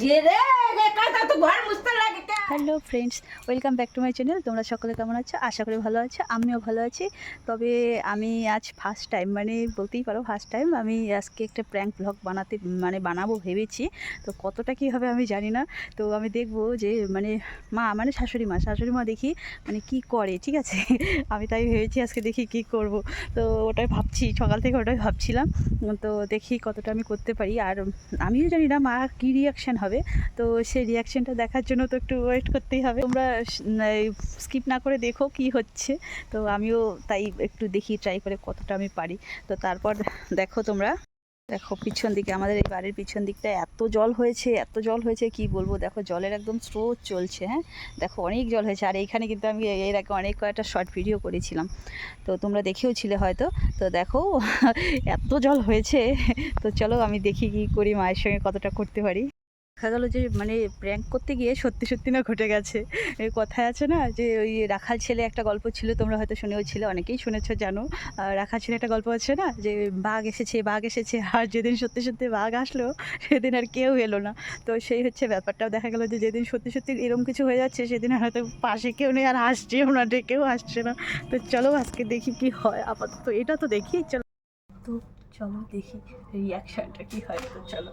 ये रे देखा था तो घर मुश्किल लगे hello friends welcome back to my channel তোমরা সকলে কেমন আছো? আশা করি ভালো আছো। আমিও ভালো আছি। তবে আমি আজ ফার্স্ট টাইম মানে বলতেই পারো ফার্স্ট টাইম আমি আজকে একটা প্র্যাঙ্ক ব্লগ বানাতে মানে বানাবো ভেবেছি। তো কতটা কী হবে আমি জানি না। তো আমি দেখব যে মানে মা মানে শাশুড়ি মা শাশুড়ি মা দেখি মানে কি করে, ঠিক আছে? আমি তাই ভেবেছি আজকে দেখি কি করব। তো ওটাই ভাবছি, সকাল থেকে ওটাই ভাবছিলাম। তো দেখি কতটা আমি করতে পারি। আর আমিও জানি না মা কী রিয়াকশান হবে। তো সেই রিয়াকশানটা দেখার জন্য তো একটু ওয়েট করতেই হবে। তোমরা স্কিপ না করে দেখো কি হচ্ছে। তো আমিও তাই একটু দেখি ট্রাই করে কতটা আমি পারি। তো তারপর দেখো তোমরা। দেখো পিছন দিকে, আমাদের এই বাড়ির পিছন দিকটা এত জল হয়েছে, এত জল হয়েছে, কি বলব? দেখো জলের একদম স্রোত চলছে হ্যাঁ? দেখো অনেক জল হয়েছে। আর এইখানে কিন্তু আমি এর আগে অনেক কয়েকটা শর্ট ভিডিও করেছিলাম। তো তোমরা দেখেও ছিলে হয়তো। তো দেখো, এত জল হয়েছে। তো চলো আমি দেখি কি করি, মায়ের সঙ্গে কতটা করতে পারি। দেখা গেলো যে মানে প্র্যাঙ্ক করতে গিয়ে সত্যি সত্যি না ঘটে গেছে। কথায় আছে না যে, ওই রাখাল ছেলে একটা গল্প ছিল, তোমরা হয়তো শুনেও ছিল, অনেকেই শুনেছো, জানো। রাখাল ছেলে একটা গল্প আছে না যে, বাঘ এসেছে বাঘ এসেছে, আর যেদিন সত্যি সত্যি বাঘ আসলো, সেদিন আর কেউ এলো না। তো সেই হচ্ছে ব্যাপারটাও দেখা গেলো যে, যেদিন সত্যি সত্যি এরকম কিছু হয়ে যাচ্ছে, সেদিন হয়তো পাশে কেউ নেই, আর আসছেও না কেউ আসছে না। তো চলো আজকে দেখি কি হয়, আপাতত এটা তো দেখি, চলো। তো চলো দেখি রিয়াকশানটা কি হয়, তো চলো।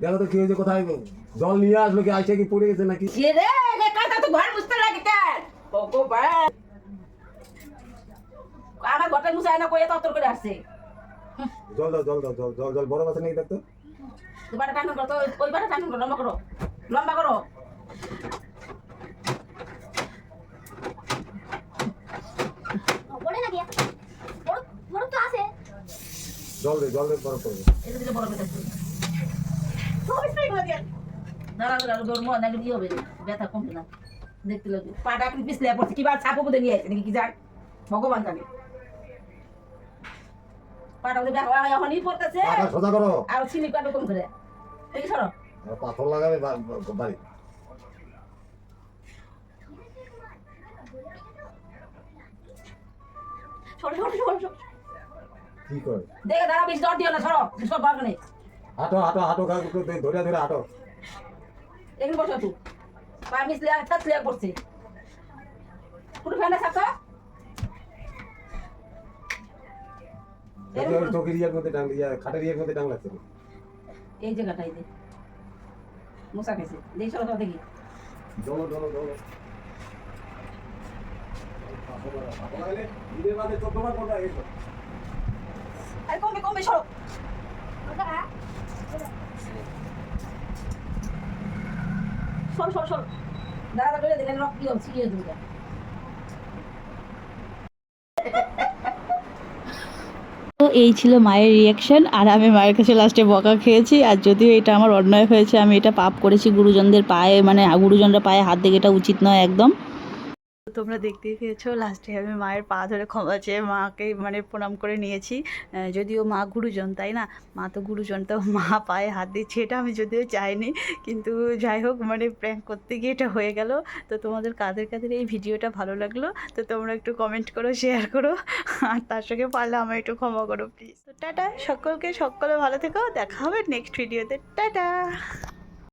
দেখো তো কি হয়েছে কোথায় জল নিয়ে আসলো কি আইসা কি পড়ে গেছে নাকি? রে? রে কাটা তো ঘর মুছতে লাগে কেন ভগবান। আমার ঘরটা মুছায় না কইয়া তত্তর করে আসছে? জল দাও জল দাও জল জল জল বড় মাথা নেই দেখতো। টানুন করো তো ওই বারে টানুন করো লম্বা করো লম্বা করো। পড়ে না গিয়া বড় বড় তো আছে। জল দে জল দে বড় করবে এটা দিলে বড় বেতা দাঁড়া মন ব্যথা পাটা এখন পিছলে নিয়ে কি যাক ভগবান পাটা বুঝে দেখো এখনই পড়তেছে সোজা করো দেখি দাঁড়া বেশি দিও না সরো সব বাগানে হাঁটো হাঁটো হাঁটো ধরে ধরে হাঁটো। এখানে বসো তুই পা মিশলে আর থাকলে করছে কোনো ফ্যানে থাকো ইয়ের মধ্যে টাং ইয়া খাটের ইয়ের মধ্যে টাং লাগছে। এই জায়গাটাই দে মশা খেয়েছে দেখি সরো দেখি। জল জল জল আরে কমবে কমবে সরো। দাদা রক্ত তো এই ছিল মায়ের রিয়াকশন আর আমি মায়ের কাছে লাস্টে বকা খেয়েছি, আর যদিও এটা আমার অন্যায় হয়েছে, আমি এটা পাপ করেছি গুরুজনদের পায়ে মানে গুরুজনরা পায়ে হাত দিয়ে এটা উচিত নয় একদম। তোমরা দেখতেই পেয়েছ লাস্টে আমি মায়ের পা ধরে ক্ষমা চেয়ে মাকে মানে প্রণাম করে নিয়েছি। যদিও মা গুরুজন, তাই না? মা তো গুরুজন, তো মা পায়ে হাত দিচ্ছে, এটা আমি যদিও চাইনি। কিন্তু যাই হোক মানে প্র্যাঙ্ক করতে গিয়ে এটা হয়ে গেল। তো তোমাদের কাদের কাদের এই ভিডিওটা ভালো লাগল, তো তোমরা একটু কমেন্ট করো শেয়ার করো। আর তার সঙ্গে পারলে আমার একটু ক্ষমা করো প্লিজ তো টাটা, সকলকে, সকলে ভালো থেকো। দেখা হবে নেক্সট ভিডিওতে টাটা!